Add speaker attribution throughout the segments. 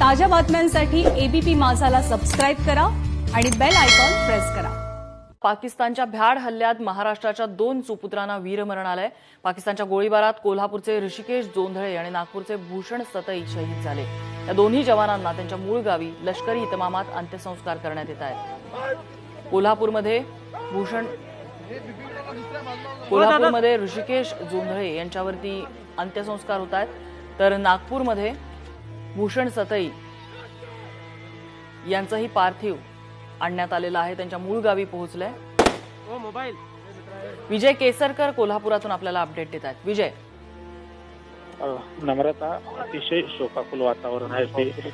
Speaker 1: ताज्या बातम्यांसाठी ABP माझाला subscribe करा आणि बेल आयकॉन प्रेस करा.
Speaker 2: पाकिस्तानच्या भ्याड हल्ल्यात महाराष्ट्राच्या दोन सुपुत्रांना वीरमरण आलंय पाकिस्तानच्या गोळीबारात कोल्हापूरचे ऋषिकेश जोंधळे आणि नागपूरचे भूषण सतई शहीद झाले. या दोन्ही जवानांना त्यांच्या मूळ गावी लष्करी इतमामात अंत्यसंस्कार करण्यात येत आहेत. कोल्हापूरमध्ये भूषण कोल्हापूरमध्ये ऋषिकेश जोंधळे यांच्यावरती अंत्यसंस्कार होत आहेत. तर नागपूरमध्ये भूषण सतई यांचंही पार्थिव आणण्यात आलेलं आहे. त्यांच्या मूळ गावी पोहोचलंय. विजय केसरकर कोल्हापुरातून आपल्याला अपडेट देत आहेत. विजय.
Speaker 3: अ, नम्रता अतिशय शोकाकुल वातावरण आहे ते.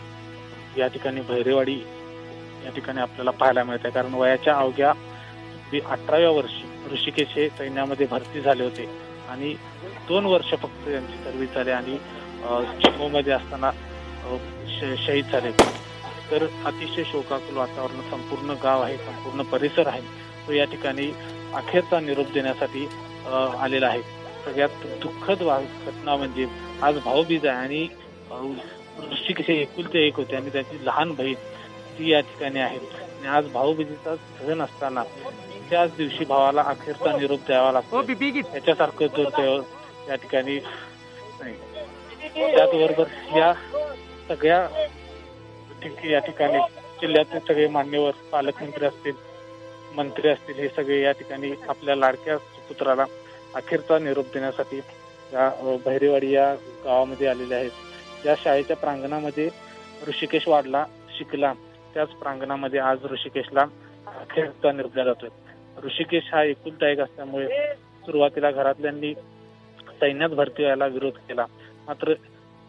Speaker 3: या ठिकाणी भैरेवाडी या ठिकाणी आपल्याला पाहायला मिळत आहे कारण वयाच्या अवघ्या अठराव्या वर्षी ऋषिकेश हे सैन्यामध्ये भरती झाले होते. आणि दोन वर्ष फक्त यांची सर्व्हिस झाली आणि मध्ये असताना शहीद झाले. तर अतिशय शोकाकुल वातावरण संपूर्ण गाव आहे संपूर्ण परिसर आहे. तो या ठिकाणी अखेरचा निरोप देण्यासाठी आलेला आहे. सगळ्यात दुःखद वा- घटना म्हणजे आज भाऊबीज आहे आणि ऋषिकेश हे एकुलते एक होते आणि त्याची लहान बहीण ती या ठिकाणी आहे. आणि आज भाऊबीजेचा सण असताना त्याच दिवशी भावाला अखेरचा निरोप द्यावा लागतो. त्याच्यासारखं या ठिकाणी नाही. त्याचबरोबर या सगळ्या या ठिकाणी जिल्ह्यातील सगळे मान्यवर पालकमंत्री असतील मंत्री असतील हे सगळे या ठिकाणी आपल्या लाडक्या पुत्राला अखेरचा निरोप देण्यासाठी या अ, बहिरेवाडी या गावामध्ये आलेले आहेत. या शाळेच्या प्रांगणामध्ये ऋषिकेश वाडला शिकला. त्याच प्रांगणामध्ये आज ऋषिकेशला अखेरचा निरोप दिला जातोय ऋषिकेश हा एकुलता एक असल्यामुळे सुरुवातीला घरातल्यांनी सैन्यात भरती व्हायला विरोध केला. मात्र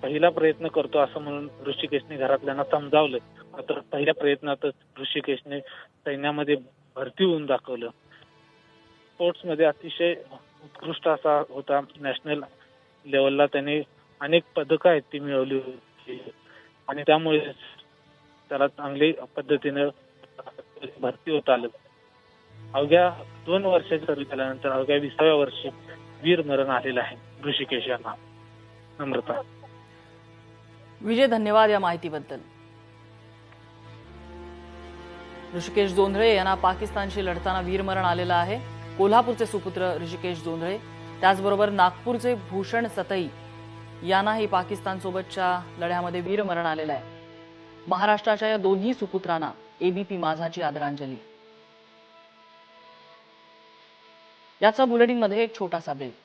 Speaker 3: पहिला प्रयत्न करतो असं म्हणून ऋषिकेशने घरातल्यांना समजावलं. मात्र पहिल्या प्रयत्नातच ऋषिकेशने सैन्यामध्ये भरती होऊन दाखवलं. स्पोर्ट्समध्ये अतिशय उत्कृष्ट असा होता नॅशनल लेवलला. त्याने अनेक पदकं आहेत ती मिळवली होती. आणि त्यामुळे त्याला चांगली पद्धतीनं भरती होत आलं. अवघ्या दोन वर्षाची सर्व्हिस झाल्यानंतर अवघ्या विसाव्या वर्षी वीर मरण आलेलं आहे ऋषिकेश यांना. नम्रता.
Speaker 2: विजय धन्यवाद या माहितीबद्दल. ऋषिकेश जोंधळे यांना पाकिस्तानशी लढताना वीरमरण आलेलं आहे. कोल्हापूरचे सुपुत्र ऋषिकेश जोंधळे. त्याचबरोबर नागपूरचे भूषण सतई यांनाही पाकिस्तानसोबतच्या लढ्यामध्ये वीरमरण आलेलं आहे. महाराष्ट्राच्या या दोन्ही सुपुत्रांना एबीपी माझाची आदरांजली. याचा बुलेटिनमध्ये एक छोटासा ब्रेक.